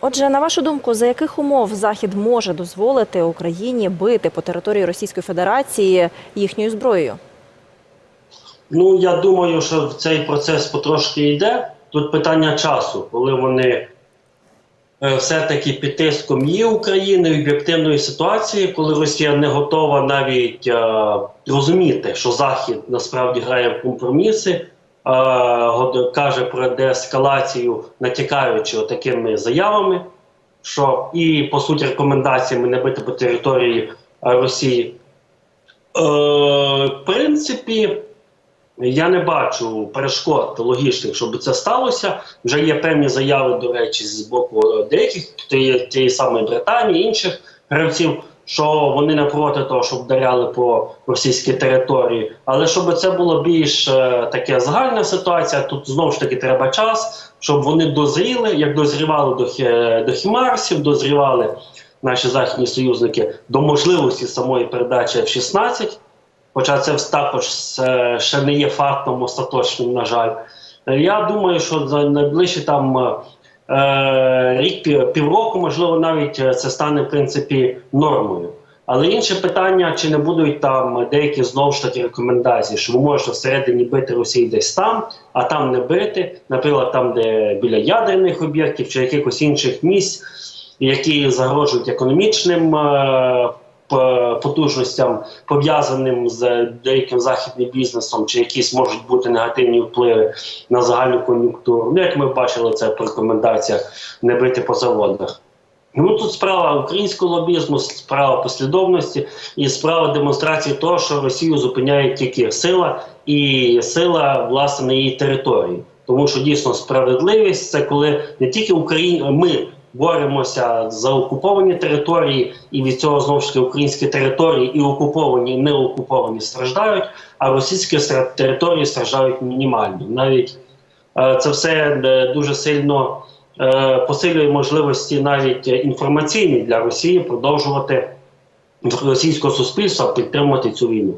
Отже, на вашу думку, за яких умов Захід може дозволити Україні бити по території Російської Федерації їхньою зброєю? Ну я думаю, що цей процес потрошки йде. Тут питання часу, коли вони е, все-таки під тиском є України в об'єктивної ситуації, коли Росія не готова навіть е, розуміти, що Захід насправді грає в компроміси, каже про деескалацію, натякаючи такими заявами, що і по суті рекомендаціями не бити по території Росії. Е, в принципі, я не бачу перешкод логічних, щоб це сталося. Вже є певні заяви, до речі, з боку деяких тієї самої Британії, інших гравців, що вони не проти того, щоб вдаряли по російській території. Але щоб це було більш е, таке загальна ситуація, тут знову ж таки треба час, щоб вони дозріли, як дозрівали до, до Хімарсів, дозрівали наші західні союзники до можливості самої передачі F-16. Хоча це також е, ще не є фактом остаточним, на жаль. Е, Я думаю, що за найближчі там е, рік півроку, можливо, навіть е, це стане в принципі нормою. Але інше питання, чи не будуть там деякі знову ж таки рекомендації, що ви можете всередині бити Росії десь там, а там не бити, наприклад, там, де біля ядерних об'єктів чи якихось інших місць, які загрожують економічним е, потужностям, пов'язаним з деяким західним бізнесом, чи якісь можуть бути негативні впливи на загальну кон'юнктуру. Ну, як ми бачили це по рекомендаціях не бити по заводах. Ну тут справа українського лобізму, справа послідовності і справа демонстрації того, що Росію зупиняє тільки сила і сила власне її території. Тому що дійсно справедливість це коли не тільки Україна, ми боремося за окуповані території, і від цього знову ж таки українські території і окуповані, і не окуповані страждають, а російські території страждають мінімально. Навіть е, це все е, дуже сильно е, посилює можливості навіть інформаційні для Росії продовжувати російського суспільства підтримувати цю війну.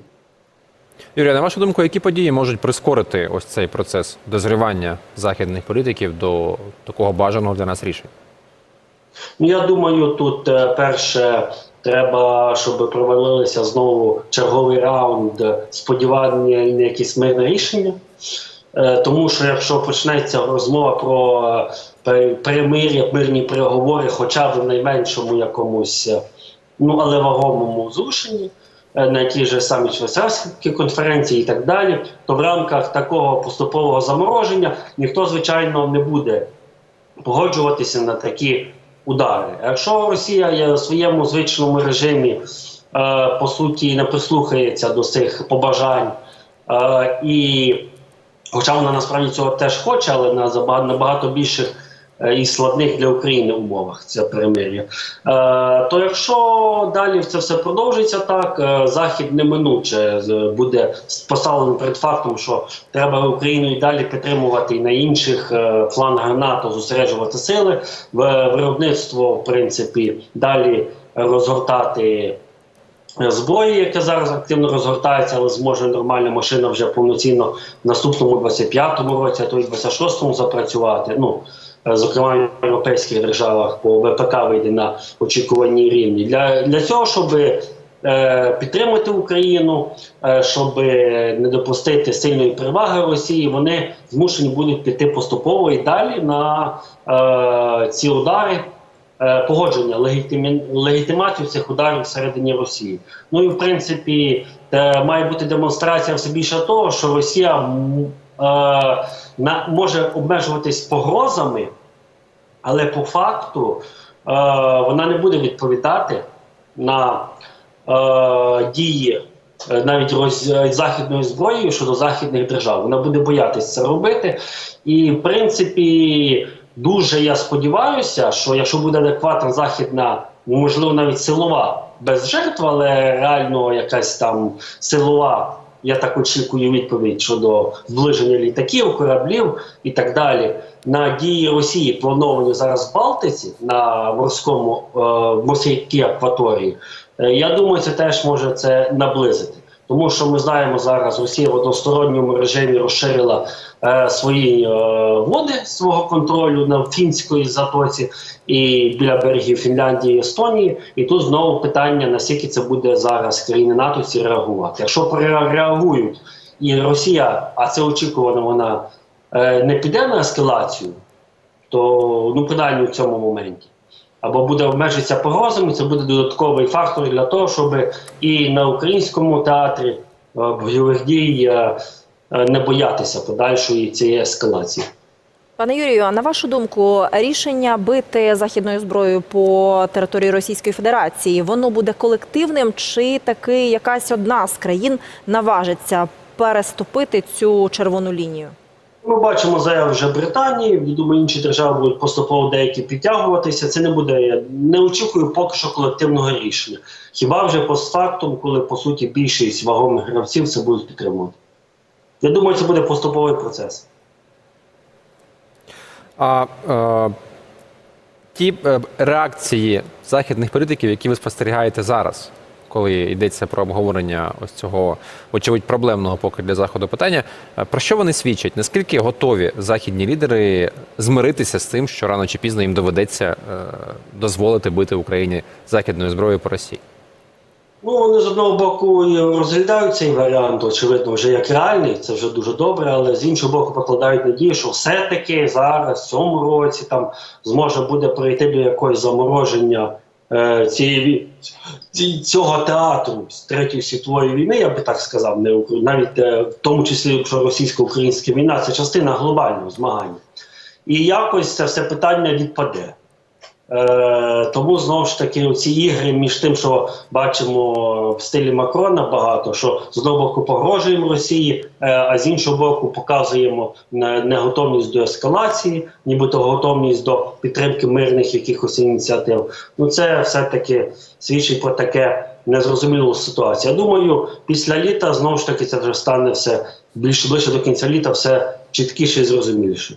Юрія, на вашу думку, які події можуть прискорити ось цей процес дозрівання західних політиків до такого бажаного для нас рішення? Ну, я думаю, тут е, перше треба, щоб провалилися знову черговий раунд сподівання на якісь мирне рішення. Е, Тому що якщо почнеться розмова про е, перемир'я, мирні переговори, хоча б в найменшому якомусь, ну але вагомому зрушенні, на тій же самій швейцарській конференції і так далі, то в рамках такого поступового замороження ніхто, звичайно, не буде погоджуватися на такі удари. Якщо Росія в своєму звичному режимі, е, по суті, не прислухається до цих побажань, е, і хоча вона насправді цього теж хоче, але на набагато більших і складних для України умовах це перемир'я. Е, то якщо далі це все продовжиться так, е, захід неминуче буде поставлений перед фактом, що треба Україну і далі підтримувати і на інших е, флангах НАТО зосереджувати сили, в виробництво, в принципі, далі розгортати. е, Зброї, яке зараз активно розгортається, але зможе нормальна машина вже повноцінно в наступному 25-му році, а то й 26-му запрацювати. Ну, е, зокрема, в європейських державах по ВПК вийде на очікуванні рівні. Для, для цього, щоб е, підтримати Україну, е, щоб не допустити сильної переваги Росії, вони змушені будуть піти поступово і далі на е, ці удари. е, Погодження легітимі... легітимацію цих ударів всередині Росії. Ну і в принципі е, має бути демонстрація все більше того, що Росія е, на, може обмежуватись погрозами, але по факту е, вона не буде відповідати на е, дії е, навіть роз, е, західною зброєю щодо західних держав. Вона буде боятися це робити. І в принципі, дуже я сподіваюся, що якщо буде адекватна західна, ну, можливо, навіть силова без жертв, але реально якась там силова. Я так очікую відповідь щодо зближення літаків, кораблів і так далі. На дії Росії плановані зараз в Балтиці на морському е, морській акваторії. Е, я думаю, це теж може це наблизити. Тому що ми знаємо зараз, Росія в односторонньому режимі розширила е, свої е, води свого контролю на фінської затоці і біля берегів Фінляндії і Естонії. І тут знову питання, наскільки це буде зараз країни НАТО ці реагувати. Якщо реагують і Росія, а це очікувано, вона е, не піде на ескалацію, то ну принаймні в цьому моменті. Або буде обмежитися погрозами, це буде додатковий фактор для того, щоб і на українському театрі е, бойових дій е, е, не боятися подальшої цієї ескалації. Пане Юрію, а на вашу думку, рішення бити західною зброєю по території Російської Федерації воно буде колективним, чи таки якась одна з країн наважиться переступити цю червону лінію? Ми бачимо заяви вже Британії. я Думаю, інші держави будуть поступово деякі підтягуватися. Це не буде. Я не очікую поки що колективного рішення. Хіба вже постфактум, коли по суті більшість вагомих гравців це будуть підтримувати? Я думаю, це буде поступовий процес. А е, ті е, реакції західних політиків, які ви спостерігаєте зараз, коли йдеться про обговорення ось цього, очевидь, проблемного поки для заходу питання, е, про що вони свідчать? Наскільки готові західні лідери змиритися з тим, що рано чи пізно їм доведеться е, дозволити бити Україні західною зброєю по Росії? Ну, вони з одного боку розглядають цей варіант, очевидно, вже як реальний, це вже дуже добре, але з іншого боку покладають надію, що все-таки зараз, в цьому році, там зможе буде прийти до якогось замороження цієї цього театру з Третьої світової війни, я би так сказав, не укр навіть е, в тому числі, про російсько-українська війна це частина глобального змагання. І якось це все питання відпаде. Тому знову ж таки ці ігри між тим, що бачимо в стилі Макрона багато, що з одного боку погрожуємо Росії, е, а з іншого боку показуємо неготовність до ескалації, нібито готовність до підтримки мирних якихось ініціатив. Ну це все-таки свідчить про таке незрозумілу ситуацію. Я думаю, після літа знову ж таки це вже стане все більше ближче до кінця літа, все чіткіше і зрозуміліше.